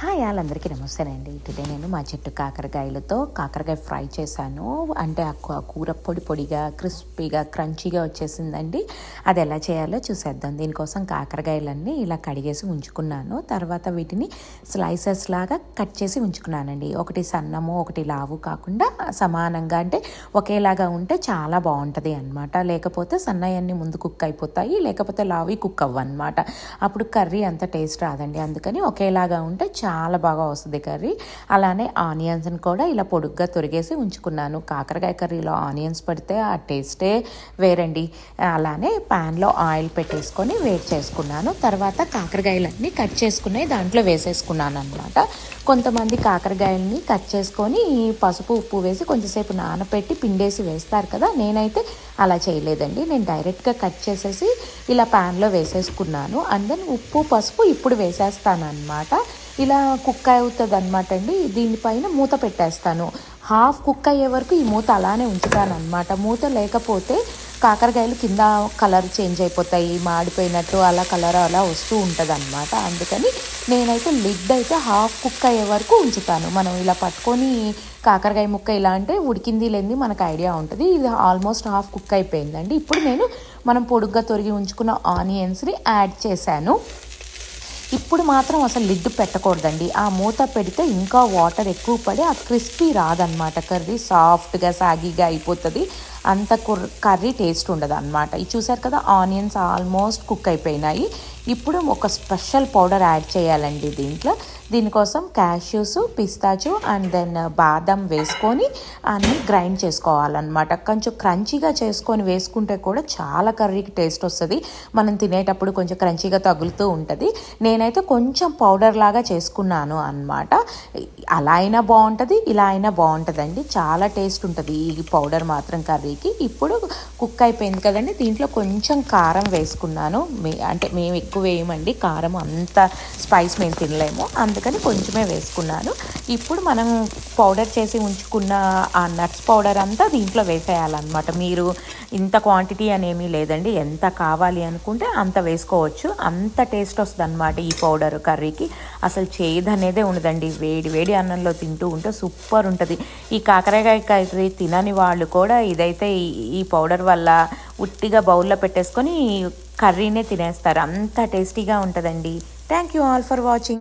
Hi వాళ్ళందరికీ నమస్తేనండి. Today నేను మా చెట్టు కాకరకాయలతో కాకరకాయ ఫ్రై చేశాను. అంటే ఆ కూర పొడి పొడిగా క్రిస్పీగా క్రంచీగా వచ్చేసిందండి. అది ఎలా చేయాలో చూసేద్దాం. దీనికోసం కాకరకాయలన్నీ ఇలా కడిగేసి ఉంచుకున్నాను. తర్వాత వీటిని స్లైసెస్ లాగా కట్ చేసి ఉంచుకున్నానండి. ఒకటి సన్నము ఒకటి లావు కాకుండా సమానంగా అంటే ఒకేలాగా ఉంటే చాలా బాగుంటుంది అనమాట లేకపోతే సన్నయన్నీ ముందు కుక్ అయిపోతాయి లేకపోతే లావి కుక్ అవ్వన్నమాట. అప్పుడు కర్రీ అంత టేస్ట్ రాదండి. అందుకని ఒకేలాగా ఉంటే చాలా బాగా వస్తుంది కర్రీ. అలానే ఆనియన్స్ని కూడా ఇలా పొడుగ్గా తొరిగేసి ఉంచుకున్నాను. కాకరకాయ కర్రీలో ఆనియన్స్ పడితే ఆ టేస్టే వేరండి. అలానే ప్యాన్లో ఆయిల్ పెట్టేసుకొని వేడి చేసుకున్నాను. తర్వాత కాకరకాయలన్నీ కట్ చేసుకుని దాంట్లో వేసేసుకున్నాను అనమాట కొంతమంది కాకరకాయలని కట్ చేసుకొని పసుపు ఉప్పు వేసి కొంచెంసేపు నానబెట్టి పిండేసి వేస్తారు కదా నేనైతే అలా చేయలేదండి. నేను డైరెక్ట్గా కట్ చేసేసి ఇలా ప్యాన్లో వేసేసుకున్నాను. అండ్ దెన్ ఉప్పు పసుపు ఇప్పుడు వేసేస్తాను అనమాట ఇలా కుక్ అవుతుంది అనమాట అండి. దీనిపైన మూత పెట్టేస్తాను. హాఫ్ కుక్ అయ్యే వరకు ఈ మూత అలానే ఉంచుతాను అనమాట మూత లేకపోతే కాకరకాయలు కింద కలర్ చేంజ్ అయిపోతాయి మాడిపోయినట్టు అలా కలర్ అలా వస్తూ ఉంటుంది అనమాట అందుకని నేనైతే లిడ్ అయితే హాఫ్ కుక్ అయ్యే వరకు ఉంచుతాను. మనం ఇలా పట్టుకొని కాకరకాయ ముక్క ఇలా అంటే ఉడికింది లేనిది మనకు ఐడియా ఉంటుంది. ఇది ఆల్మోస్ట్ హాఫ్ కుక్ అయిపోయిందండి. ఇప్పుడు నేను మనం పొడుగ్గా తొరిగి ఉంచుకున్న ఆనియన్స్ని యాడ్ చేశాను. ఇప్పుడు మాత్రం అసలు లిడ్ పెట్టకూడదండి. ఆ మూత పెడితే ఇంకా వాటర్ ఎక్కువ పడి ఆ క్రిస్పీ రాదనమాట కర్రీ సాఫ్ట్గా సాగిగా అయిపోతుంది. అంత కుర్ కర్రీ టేస్ట్ ఉండదు అనమాట ఇది చూసారు కదా ఆనియన్స్ ఆల్మోస్ట్ కుక్ అయిపోయినాయి. ఇప్పుడు ఒక స్పెషల్ పౌడర్ యాడ్ చేయాలండి దీంట్లో. దీనికోసం క్యాష్యూస్ పిస్తాచు అండ్ దెన్ బాదం వేసుకొని అన్ని గ్రైండ్ చేసుకోవాలన్నమాట. కొంచెం క్రంచీగా చేసుకొని వేసుకుంటే కూడా చాలా కర్రీకి టేస్ట్ వస్తుంది. మనం తినేటప్పుడు కొంచెం క్రంచీగా తగులుతూ ఉంటుంది. నేనైతే కొంచెం పౌడర్ లాగా చేసుకున్నాను అనమాట అలా అయినా బాగుంటుంది ఇలా అయినా బాగుంటుందండి. చాలా టేస్ట్ ఉంటుంది ఈ పౌడర్ మాత్రం కర్రీ. కర్రీకి ఇప్పుడు కుక్ అయిపోయింది కదండి. దీంట్లో కొంచెం కారం వేసుకున్నాను. మే అంటే మేము ఎక్కువ వేయమండి. కారం అంత స్పైస్ మేము తినలేము. అందుకని కొంచెమే వేసుకున్నాను. ఇప్పుడు మనం పౌడర్ చేసి ఉంచుకున్న ఆ నట్స్ పౌడర్ అంతా దీంట్లో వేసేయాలన్నమాట. మీరు ఇంత క్వాంటిటీ అనేమీ లేదండి. ఎంత కావాలి అనుకుంటే అంత వేసుకోవచ్చు. అంత టేస్ట్ వస్తుంది అనమాట ఈ పౌడర్ కర్రీకి. అసలు చేదు అనేదే ఉండదండి. వేడి వేడి అన్నంలో తింటూ ఉంటే సూపర్ ఉంటుంది. ఈ కాకరకాయ కర్రీ తినని వాళ్ళు కూడా ఇదైతే ఈ- ఈ పౌడర్ వల్ల ఉట్టిగా బౌల్లో పెట్టేసుకొని కర్రీనే తినేస్తారు. అంత టేస్టీగా ఉంటుందండి. Thank you all for watching.